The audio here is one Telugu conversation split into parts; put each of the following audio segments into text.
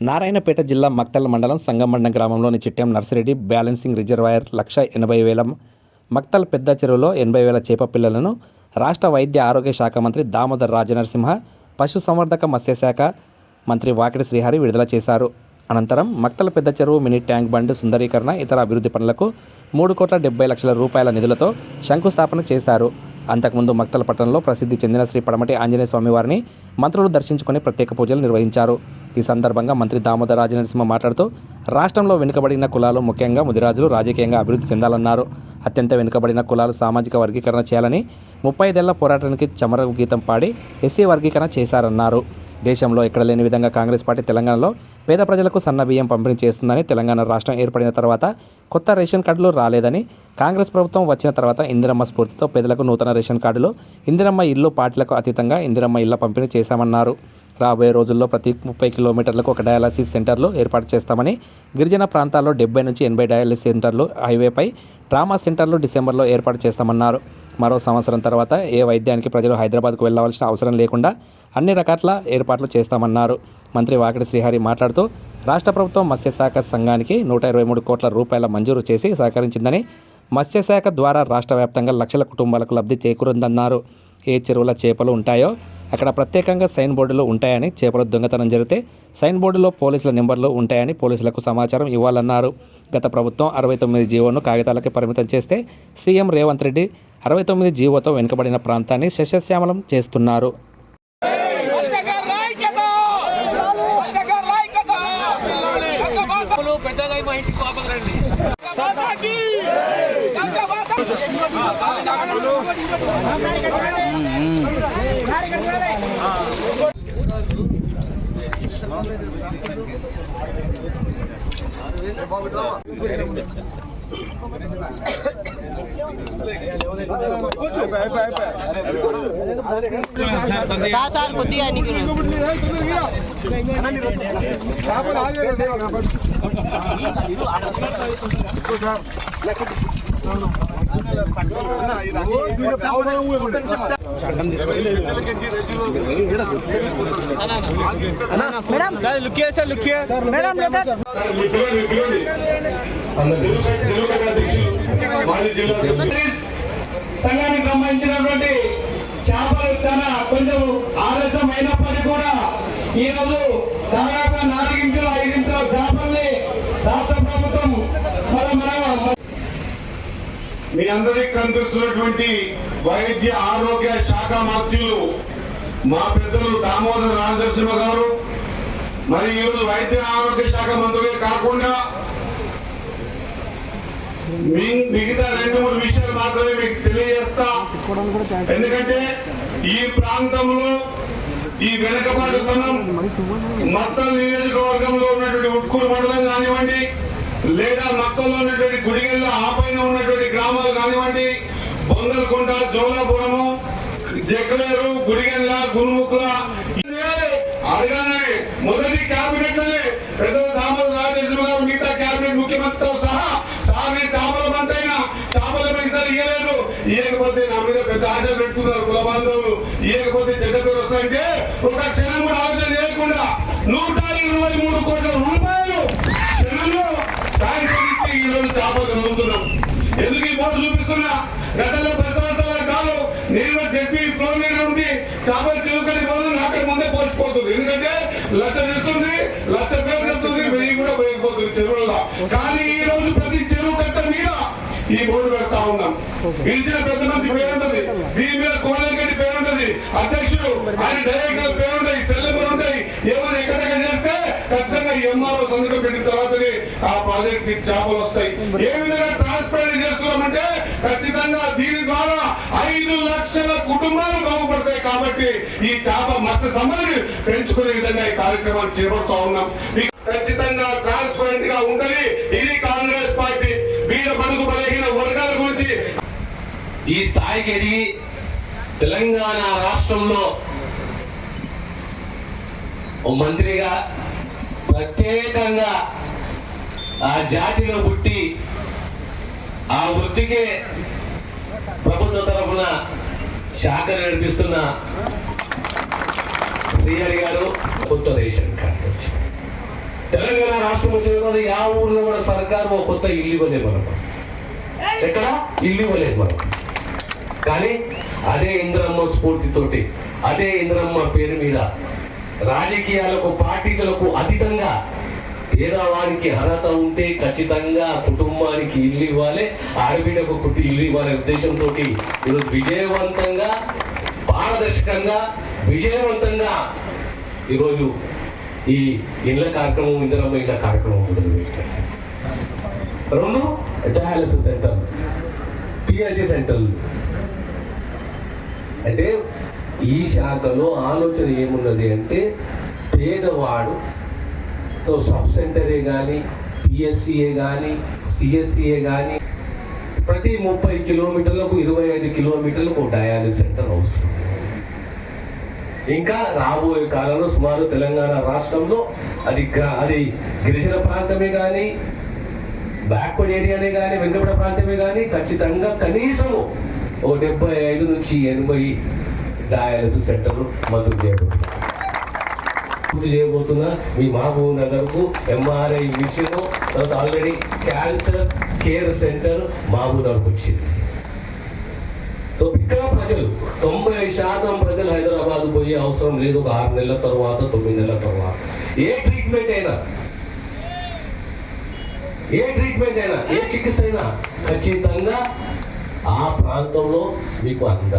నారాయణపేట జిల్లా మక్తల్ మండలం సంగమండం గ్రామంలోని చిట్టెం నర్సిరెడ్డి బ్యాలెన్సింగ్ రిజర్వాయర్ లక్ష ఎనభై వేల మక్తల్ పెద్ద చెరువులో ఎనభై వేల చేప పిల్లలను రాష్ట్ర వైద్య ఆరోగ్య శాఖ మంత్రి దామోదర్ రాజనరసింహ పశుసంవర్ధక మత్స్యశాఖ మంత్రి వాకిడి శ్రీహరి విడుదల చేశారు. అనంతరం మక్తల పెద్ద చెరువు మినీ ట్యాంక్ బండ్ సుందరీకరణ ఇతర అభివృద్ధి పనులకు మూడు కోట్ల డెబ్బై లక్షల రూపాయల నిధులతో శంకుస్థాపన చేశారు. అంతకుముందు మక్తల పట్టణంలో ప్రసిద్ధి చెందిన శ్రీ పడమటి ఆంజనేయ స్వామివారిని మంత్రులు దర్శించుకుని ప్రత్యేక పూజలు నిర్వహించారు. ఈ సందర్భంగా మంత్రి దామోదర రాజనరసింహ మాట్లాడుతూ రాష్ట్రంలో వెనుకబడిన కులాలు ముఖ్యంగా ముదిరాజులు రాజకీయంగా అభివృద్ధి చెందాలన్నారు. అత్యంత వెనుకబడిన కులాలు సామాజిక వర్గీకరణ చేయాలని ముప్పై ఐదేళ్ళ పోరాటానికి చమర గీతం పాడి ఎస్సీ వర్గీకరణ చేశారన్నారు. దేశంలో ఎక్కడ లేని విధంగా కాంగ్రెస్ పార్టీ తెలంగాణలో పేద ప్రజలకు సన్న బియ్యం పంపిణీ చేస్తుందని తెలంగాణ రాష్ట్రం ఏర్పడిన తర్వాత కొత్త రేషన్ కార్డులు రాలేదని కాంగ్రెస్ ప్రభుత్వం వచ్చిన తర్వాత ఇందిరమ్మ స్ఫూర్తితో పేదలకు నూతన రేషన్ కార్డులు ఇందిరమ్మ ఇల్లు పార్టీలకు అతీతంగా ఇందిరమ్మ ఇళ్ళ పంపిణీ చేశామన్నారు. రాబోయే రోజుల్లో ప్రతి ముప్పై కిలోమీటర్లకు ఒక డయాలసిస్ సెంటర్లు ఏర్పాటు చేస్తామని గిరిజన ప్రాంతాల్లో డెబ్బై నుంచి ఎనభై డయాలసిస్ సెంటర్లు హైవేపై ట్రామా సెంటర్లు డిసెంబర్లో ఏర్పాటు చేస్తామన్నారు. మరో సంవత్సరం తర్వాత ఏ వైద్యానికి ప్రజలు హైదరాబాద్కు వెళ్ళవలసిన అవసరం లేకుండా అన్ని రకాల ఏర్పాట్లు చేస్తామన్నారు. మంత్రి వాకిడి శ్రీహరి మాట్లాడుతూ రాష్ట్ర ప్రభుత్వం మత్స్యశాఖ సంఘానికి నూట ఇరవై మూడు కోట్ల రూపాయల మంజూరు చేసి సహకరించిందని మత్స్యశాఖ ద్వారా రాష్ట్ర వ్యాప్తంగా లక్షల కుటుంబాలకు లబ్ధి చేకూరుందన్నారు. ఏ చెరువుల చేపలు ఉంటాయో అక్కడ ప్రత్యేకంగా సైన్ బోర్డులు ఉంటాయని చేపల దొంగతనం జరిగితే సైన్ బోర్డులో పోలీసుల నెంబర్లు ఉంటాయని పోలీసులకు సమాచారం ఇవ్వాలన్నారు. గత ప్రభుత్వం అరవై తొమ్మిది జీవోను కాగితాలకి పరిమితం చేస్తే సీఎం రేవంత్ రెడ్డి అరవై తొమ్మిది జీవోతో వెనుకబడిన ప్రాంతాన్ని శస్యశ్యామలం చేస్తున్నారు. సార్ కొద్దిగా నీకు సంఘానికి సంబంధించినటువంటి చేపలు చాలా కొంచెం ఆలస్యం అయినప్పటికీ కూడా ఈ రోజు దాదాపు నాలుగించుల ఐదించుల చేపల్ని రాష్ట్ర ప్రభుత్వం మన మన మీ అందరికి కనిపిస్తున్నటువంటి వైద్య ఆరోగ్య శాఖ మంత్రులు మా పెద్దలు దామోదర రాజనరసింహ గారు. మరి ఈరోజు వైద్య ఆరోగ్య శాఖ మంత్రులే కాకుండా మిగతా రెండు మూడు విషయాలు మాత్రమే మీకు తెలియజేస్తా. ఎందుకంటే ఈ ప్రాంతంలో ఈ వెనకబాటుతనం మొత్తం నియోజకవర్గంలో ఉన్నటువంటి ఉట్కూరు మండలం కానివ్వండి లేదా మక్కల్లో ఉన్నటువంటి గుడిగల్ల ఆ పైన ఉన్నటువంటి గ్రామాలు కానివ్వండి బొందలకొండ జోలాపురము జగలేరు గుడిగల్ల గురుముకుల అడగానే మొదటి క్యాబినెట్ పెద్దలు దామోదర రాజేశ్వర గారు మిగతా క్యాబినెట్ ముఖ్యమంత్రితో సహా సార్ని చేపల మంతైనా చేపల పైసలు ఇయ్యలేదు. ఇయ్యకపోతే నా మీద పెద్ద ఆశలు పెట్టుకున్నారు కుల బాంధవులు. ఇయ్యకపోతే చెడ్డ పేరు వస్తాయంటే ఒక క్షణం కూడా ఆలోచన చేయకుండా నూట ఇరవై మూడు కోట్ల రూపాయలు క్షణంలో సాయంత్రం ఇచ్చి ఈ రోజు చేపలు అమ్ముతున్నాం ఎందుకు చూపిస్తున్నా గతంలో పది సంవత్సరాల కాలం నేను చెప్పి ఫ్లో మీద ఉండి చేపలు తిరుగుకొని పోతుంది అక్కడ ముందే పోల్చిపోతుంది ఎందుకంటే లక్ష తెస్తుంది లక్ష పేరు చెప్తుంది వెయ్యి కూడా పోయిపోతుంది చెరువుల్లో. కానీ ఈ రోజు ప్రతి చెరువు కట్ట మీద ఈ బోర్డు పెడతా ఉన్నాం. గెలిచిన పెద్ద మంది ఉంటుంది దీని మీద కోడలిగడ్డి పేరు ఉంటుంది అధ్యక్షుడు ఆయన డైరెక్టర్ పేరు ఉంటాయి నెంబర్ ఉంటాయి. ఏమైనా ఎక్కడ చేస్తే ఖచ్చితంగా ఎంఆర్ఓ సంతకం పెట్టిన తర్వాతనే ఆ ప్రాజెక్ట్కి చేపలు వస్తాయి. ఏ విధంగా ట్రాన్స్పరెంట్ ఖచ్చితంగా దీని ద్వారా ఐదు లక్షల కుటుంబాలు బాగుపడతాయి కాబట్టి ఈ చేప మత్స్య సంబంధిని పెంచుకునే విధంగా ఈ కార్యక్రమాన్ని చేపడుతూ ఉన్నాం. ఖచ్చితంగా ట్రాన్స్పరెంట్గా ఉండాలి ఇది కాంగ్రెస్ పార్టీ. వీళ్ళ పనుకు బలహీన వర్గాల గురించి ఈ స్థాయికి ఎదిగి తెలంగాణ రాష్ట్రంలో ఓ మంత్రిగా ప్రత్యేకంగా ఆ జాతిలో పుట్టి ఆ వృత్తికే ప్రభుత్వ తరఫున శాఖ నడిపిస్తున్న శ్రీహరి గారు కొత్త రేషన్ కార్డు తెలంగాణ రాష్ట్రం వచ్చిన యా ఊర్లో కూడా సర్కారు ఒక కొత్త ఇల్లు ఇవ్వలేదు మనం ఎక్కడ? ఇల్లు ఇవ్వలేదు మనం కానీ అదే ఇంద్రమ్మ స్ఫూర్తితోటి అదే ఇంద్రమ్మ పేరు మీద రాజకీయాలకు పార్టీలకు అతీతంగా పేదవానికి అర్హత ఉంటే ఖచ్చితంగా కుటుంబానికి ఇల్లు ఇవ్వాలి. ఆడబిడ్డకు కుటుంబ ఇల్లు ఇవ్వాలనే ఉద్దేశంతో ఈరోజు విజయవంతంగా పారదర్శకంగా విజయవంతంగా ఈరోజు ఈ ఇళ్ళ కార్యక్రమం ఇంద్రమ్మ ఇళ్ళ కార్యక్రమం మొదలుపెట్టారు. రెండు డయాలసిస్ సెంటర్ పిఎస్సి సెంటర్లు అంటే ఈ శాఖలో ఆలోచన ఏమున్నది అంటే పేదవాడు తో సబ్ సెంటరే కానీ పిఎస్సిఏ కానీ సిఎస్సిఏ కానీ ప్రతి ముప్పై కిలోమీటర్లకు ఇరవై ఐదు కిలోమీటర్లకు డయాలిసిస్ సెంటర్ అవసరం. ఇంకా రాబోయే కాలంలో సుమారు తెలంగాణ రాష్ట్రంలో అది అది గిరిజన ప్రాంతమే కానీ బ్యాక్వర్డ్ ఏరియానే కానీ వెనుకబడ ప్రాంతమే కానీ ఖచ్చితంగా కనీసం ఓ డెబ్బై ఐదు నుంచి ఎనభై డయాలిసిస్ సెంటర్లు మంజూరు చేయబడుతుంది పూర్తి చేయబోతున్నా మీ మహబూబ్ నగర్కు ఎంఆర్ఐ మిషన్ తర్వాత already cancer care centre Mahabub నగర్కు వచ్చింది. సో ఇక్కడ ప్రజలు తొంభై శాతం ప్రజలు హైదరాబాద్ పోయే అవసరం లేదు. ఒక ఆరు నెలల తర్వాత తొమ్మిది నెలల తర్వాత. ఏ ట్రీట్మెంట్ అయినా ఏ ట్రీట్మెంట్ అయినా ఏ చికిత్స అయినా ఖచ్చితంగా ఆ ప్రాంతంలో మీకు అంద.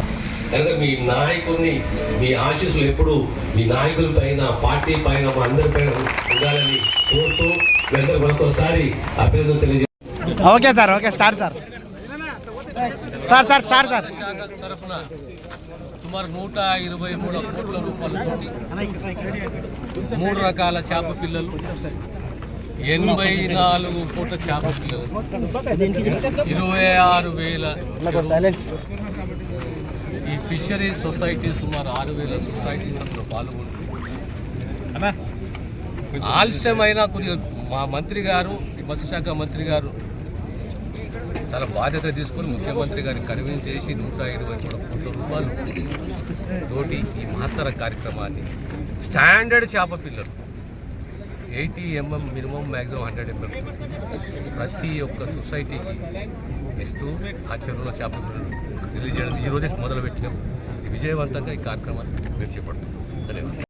కనుక మీ నాయకుడిని మీ ఆశీస్సులు ఎప్పుడు మీ నాయకుల పైన పార్టీ పైన మా అందరి పైన ఉండాలని కోరుతూ వెంటనే మరొకసారి అభ్యర్థులు తెలియజే okay sir okay start sir. Sir sir start sir. తరఫున సుమారు నూట ఇరవై మూడు కోట్ల రూపాయలతోటి మూడు రకాల చేప పిల్లలు ఎనభై నాలుగు కోట్ల చేప పిల్లలు ఇరవై ఆరు వేల ఫిషరీస్ సొసైటీ సుమారు ఆరు వేల సొసైటీస్ అందులో పాల్గొంటుంది ఆలస్యమైన కొద్దిగా మా మంత్రి గారు మత్స్యశాఖ మంత్రి గారు చాలా బాధ్యత తీసుకొని ముఖ్యమంత్రి గారిని కన్వీన్ చేసి నూట ఇరవై మూడు కోట్ల రూపాయలు తోటి ఈ మహత్తర కార్యక్రమాన్ని స్టాండర్డ్ చేప పిల్లలు. Eighty MM minimum maximum hundred MM ప్రతి ఒక్క సొసైటీకి ఇస్తూ ఆ చెరువులో చేప పిల్లలు రిలీజ్ చేయడం ఈరోజే మొదలుపెట్టినాం. ఇది విజయవంతంగా ఈ కార్యక్రమాన్ని మేము చేపడుతున్నాం ధన్యవాదాలు.